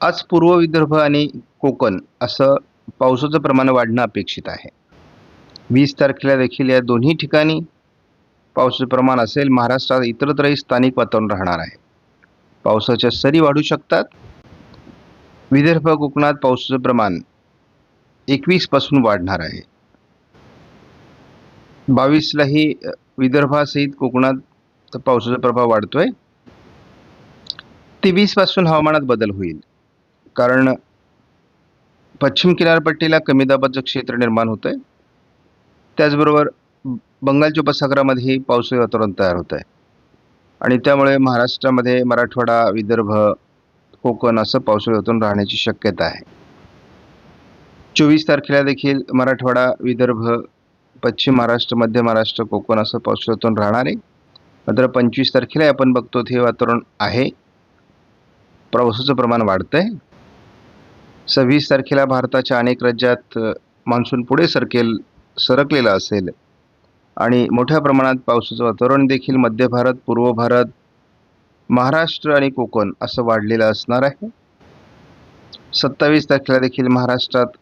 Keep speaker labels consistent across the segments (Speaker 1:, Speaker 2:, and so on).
Speaker 1: आज पूर्व विदर्भ आणि कोकण असं पावसाचं प्रमाण वाढणं अपेक्षित आहे. वीस तारखेला देखील या दोन्ही ठिकाणी पावसाचं प्रमाण असेल महाराष्ट्रात इतरत्रही स्थानिक वातावरण राहणार आहे. पावसाच्या सरी वाढू शकतात. विदर्भ कोकणात पावसाचं प्रमाण एकवीसपासून वाढणार आहे. बावीसलाही विदर्भासहित कोकणात पावसाचा प्रभाव वाढतोय. तेवीसपासून हवामानात बदल होईल. कारण पश्चिम किनारपट्टीला कमी दाबाचं क्षेत्र निर्माण होतं आहे त्याचबरोबर बंगालच्या उपसागरामध्येही पावसाळी वातावरण तयार होत आहे आणि त्यामुळे महाराष्ट्रामध्ये मराठवाडा विदर्भ कोकण असं पावसाळी वातावरण राहण्याची शक्यता आहे. चोवीस तारखेला देखील मराठवाडा विदर्भ पश्चिम महाराष्ट्र मध्य महाराष्ट्र कोकण असं पावसाळी वातावरण राहणार आहे. मात्र पंचवीस तारखेला आपण बघतो हे वातावरण आहे. पावसाचं प्रमाण वाढतं आहे सव्वीस तारखेला भारताच्या अनेक राज्यात मान्सून पुढे सरकेल सरकलेला असेल. आणि मोठ्या प्रमाणात पावसाचं वातावरण देखील मध्य भारत पूर्व भारत महाराष्ट्र आणि कोकण असं वाढलेलं असणार आहे. सत्तावीस तारखेला देखील महाराष्ट्रात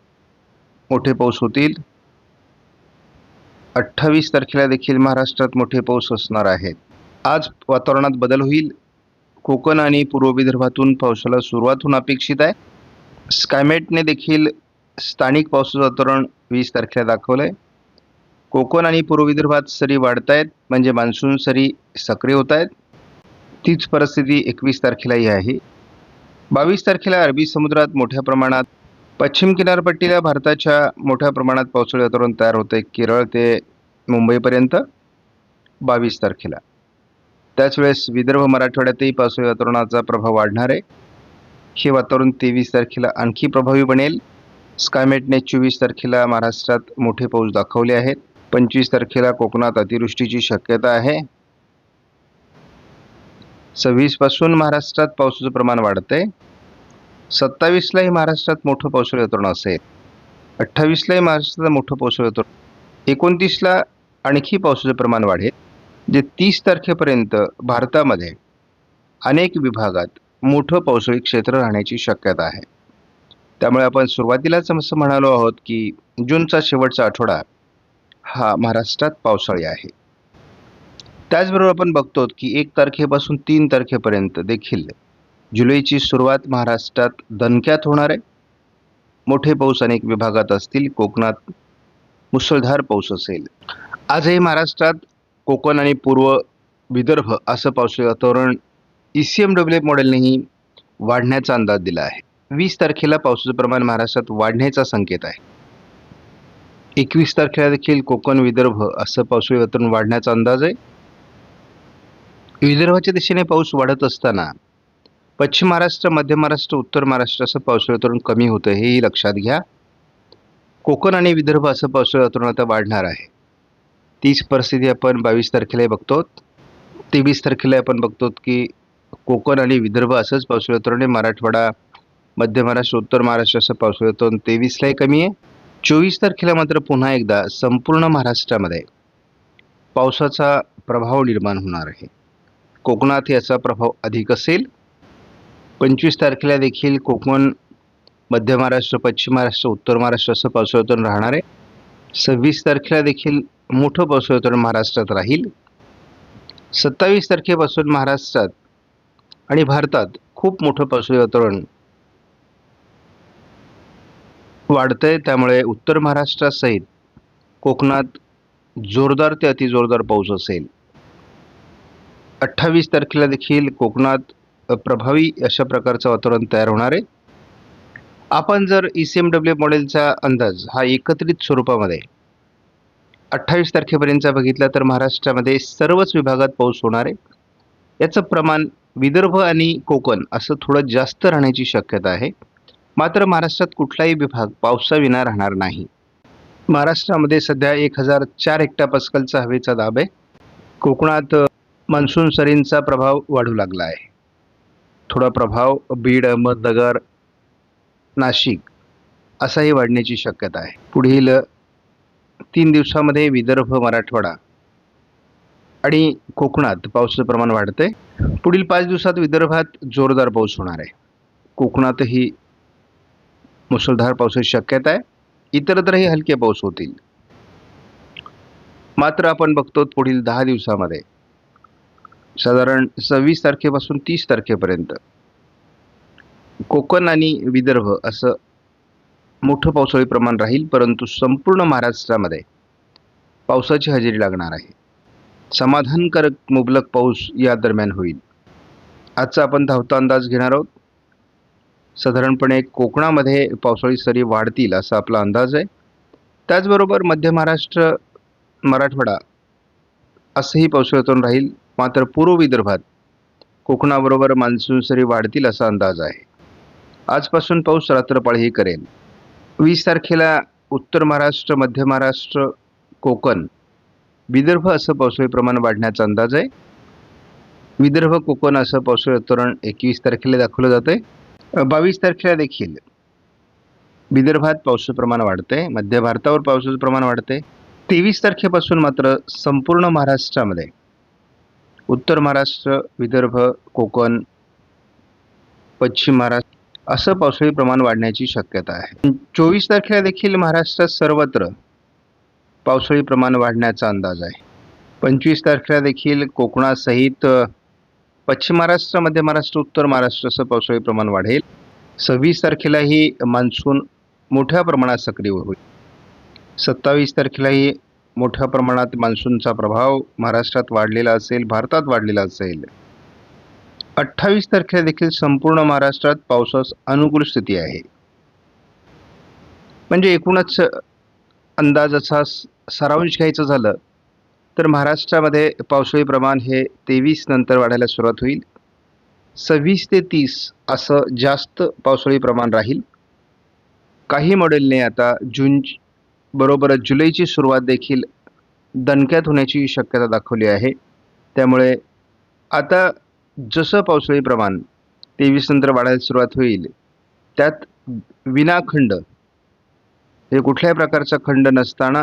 Speaker 1: मोठे पाऊस होतील. अठ्ठावीस तारखेला देखील महाराष्ट्रात मोठे पाऊस असणार आहेत. आज वातावरणात बदल होईल. कोकण आणि पूर्व विदर्भातून पावसाला सुरुवात होणं अपेक्षित आहे. स्कायमेटने देखील स्थानिक पावसाचं वातावरण वीस तारखेला दाखवलं आहे कोकण आणि पूर्व विदर्भात सरी वाढत आहेत म्हणजे मान्सून सरी सक्रिय होत आहेत तीच परिस्थिती एकवीस तारखेलाही आहे. बावीस तारखेला अरबी समुद्रात मोठ्या प्रमाणात पश्चिम किनारपट्टीला भारताच्या मोठ्या प्रमाणात पावसाळी वातावरण तयार होतं आहे केरळ ते मुंबईपर्यंत बावीस तारखेला. त्याच वेळेस विदर्भ मराठवाड्यातही पावसाळी वातावरणाचा प्रभाव वाढणार. आहे हे वातावरण तेवीस तारखेला आणखी प्रभावी बनेल. स्कायमेटने चोवीस तारखेला महाराष्ट्रात मोठे पाऊस दाखवले आहेत. पंचवीस तारखेला कोकणात अतिवृष्टीची शक्यता आहे. सव्वीसपासून महाराष्ट्रात पावसाचं प्रमाण वाढतंय. सत्तावीसलाही महाराष्ट्रात मोठं पावसाळी वातावरण असेल. अठ्ठावीसलाही महाराष्ट्रात मोठं पावसाळी वातावरण. एकोणतीसला आणखी पावसाचं प्रमाण वाढेल. जे तीस तारखेपर्यंत भारतामध्ये अनेक विभागात मोठं पावसाळी क्षेत्र राहण्याची शक्यता आहे. त्यामुळे आपण सुरुवातीलाच असं म्हणालो आहोत की जूनचा शेवटचा आठवडा हा महाराष्ट्रात पावसाळी आहे. त्याचबरोबर आपण बघतो की एक तारखेपासून तीन तारखेपर्यंत देखील जुलैची सुरुवात महाराष्ट्रात दणक्यात होणार आहे. मोठे पाऊस अनेक विभागात असतील कोकणात मुसळधार पाऊस असेल. आजही महाराष्ट्रात कोकण आणि पूर्व विदर्भ असं पावसाळी वातावरण ई सी एम डब्ल्यू मॉडेलनेही वाढण्याचा अंदाज दिला आहे. वीस तारखेला पावसाचं प्रमाण महाराष्ट्रात वाढण्याचा संकेत आहे. एकवीस तारखेला देखील कोकण विदर्भ असं पावसाळी वातावरण वाढण्याचा अंदाज आहे. विदर्भाच्या दिशेने पाऊस वाढत असताना पश्चिम महाराष्ट्र मध्य महाराष्ट्र उत्तर महाराष्ट्र असं पावसाळी वातावरण कमी होतं हेही लक्षात घ्या. कोकण आणि विदर्भ असं पावसाळी वातावरण आता वाढणार आहे. तीच परिस्थिती आपण बावीस तारखेला बघतो तेवीस तारखेला आपण बघतो की कोकण आणि विदर्भ असंच पावसाळी होतो आहे मराठवाडा मध्य महाराष्ट्र उत्तर महाराष्ट्र असं पावसाळी वातावरण तेवीसलाही कमी आहे. चोवीस तारखेला मात्र पुन्हा एकदा संपूर्ण महाराष्ट्रामध्ये पावसाचा प्रभाव निर्माण होणार आहे. कोकणात याचा प्रभाव अधिक असेल. पंचवीस तारखेला देखील कोकण मध्य महाराष्ट्र पश्चिम महाराष्ट्र उत्तर महाराष्ट्र असं पावसाळ्यातून राहणार आहे. सव्वीस तारखेला देखील मोठं पावसाळ्यातून महाराष्ट्रात राहील. सत्तावीस तारखेपासून महाराष्ट्रात आणि भारतात खूप मोठं पावसाळी वातावरण वाढतंय. त्यामुळे उत्तर महाराष्ट्रासहित कोकणात जोरदार ते अतिजोरदार पाऊस असेल. अठ्ठावीस तारखेला देखील कोकणात प्रभावी अशा प्रकारचं वातावरण तयार होणार आहे. आपण जर ई सी एम डब्ल्यू मॉडेलचा अंदाज हा एकत्रित स्वरूपामध्ये अठ्ठावीस तारखेपर्यंतचा बघितला तर महाराष्ट्रामध्ये सर्वच विभागात पाऊस होणार आहे. याचं प्रमाण विदर्भ आणि कोकण असं थोडं जास्त राहण्याची शक्यता आहे. मात्र महाराष्ट्रात कुठलाही विभाग पावसाविना राहणार नाही. महाराष्ट्रामध्ये सध्या एक हजार चार हेक्टापास्कलचा हवेचा दाब आहे. कोकणात मान्सून सरींचा प्रभाव वाढू लागला आहे. थोडा प्रभाव बीड अहमदनगर नाशिक असाही वाढण्याची शक्यता आहे. पुढील तीन दिवसामध्ये विदर्भ मराठवाडा आणि कोकणात पावसाचं प्रमाण वाढतंय. पुढील पाच दिवसात विदर्भात जोरदार पाऊस होणार आहे. कोकणातही मुसळधार पावसाची शक्यता आहे. इतरत्रही हलके पाऊस होतील. मात्र आपण बघतो पुढील दहा दिवसामध्ये साधारण सव्वीस तारखेपासून तीस तारखेपर्यंत कोकण आणि विदर्भ असं मोठं पावसाळी प्रमाण राहील परंतु संपूर्ण महाराष्ट्रामध्ये पावसाची हजेरी लागणार आहे. समाधानकारक मुबलक पाऊस या दरम्यान होईल. आजचा आपण धावता अंदाज घेणार आहोत. साधारणपणे कोकणामध्ये पावसाळी सरी वाढतील असा आपला अंदाज आहे. त्याचबरोबर मध्य महाराष्ट्र मराठवाडा असंही पावसाळ्यातून राहील मात्र पूर्व विदर्भात कोकणाबरोबर मान्सून सरी वाढतील असा अंदाज आहे. आजपासून पाऊस रात्रपाळीही करेल. वीस तारखेला उत्तर महाराष्ट्र मध्य महाराष्ट्र कोकण विदर्भ असं पावसाळी प्रमाण वाढण्याचा अंदाज आहे. विदर्भ कोकण असं पावसाळी वातावरण एकवीस तारखेला दाखवलं जातंय. बावीस तारखेला देखील विदर्भात पावसाचं प्रमाण वाढतंय. मध्य भारतावर पावसाचं प्रमाण वाढतंय. तेवीस तारखेपासून मात्र संपूर्ण महाराष्ट्रामध्ये उत्तर महाराष्ट्र विदर्भ कोकण पश्चिम महाराष्ट्र असं पावसाळी प्रमाण वाढण्याची शक्यता आहे. चोवीस तारखेला देखील महाराष्ट्रात सर्वत्र पावसाळी प्रमाण वाढण्याचा अंदाज आहे. पंचवीस तारखेला देखील कोकणासहित पश्चिम महाराष्ट्र मध्य महाराष्ट्र उत्तर महाराष्ट्राचं पावसाळी प्रमाण वाढेल. सव्वीस तारखेलाही मान्सून मोठ्या प्रमाणात सक्रिय होईल. सत्तावीस तारखेलाही मोठ्या प्रमाणात मान्सूनचा प्रभाव महाराष्ट्रात वाढलेला असेल भारतात वाढलेला असेल. अठ्ठावीस तारखेला देखील संपूर्ण महाराष्ट्रात पावसास अनुकूल स्थिती आहे. म्हणजे एकूणच अंदाज असा सारांश घ्यायचं झालं तर महाराष्ट्रामध्ये पावसाळी प्रमाण हे तेवीस नंतर वाढायला सुरुवात होईल. सव्वीस ते तीस असं जास्त पावसाळी प्रमाण राहील. काही मॉडेलने आता जून बरोबरच जुलैची सुरुवात देखील दणक्यात होण्याची शक्यता दाखवली आहे. त्यामुळे आता जसं पावसाळी प्रमाण तेवीस नंतर वाढायला सुरुवात होईल त्यात विनाखंड हे कुठल्याही प्रकारचा खंड नसताना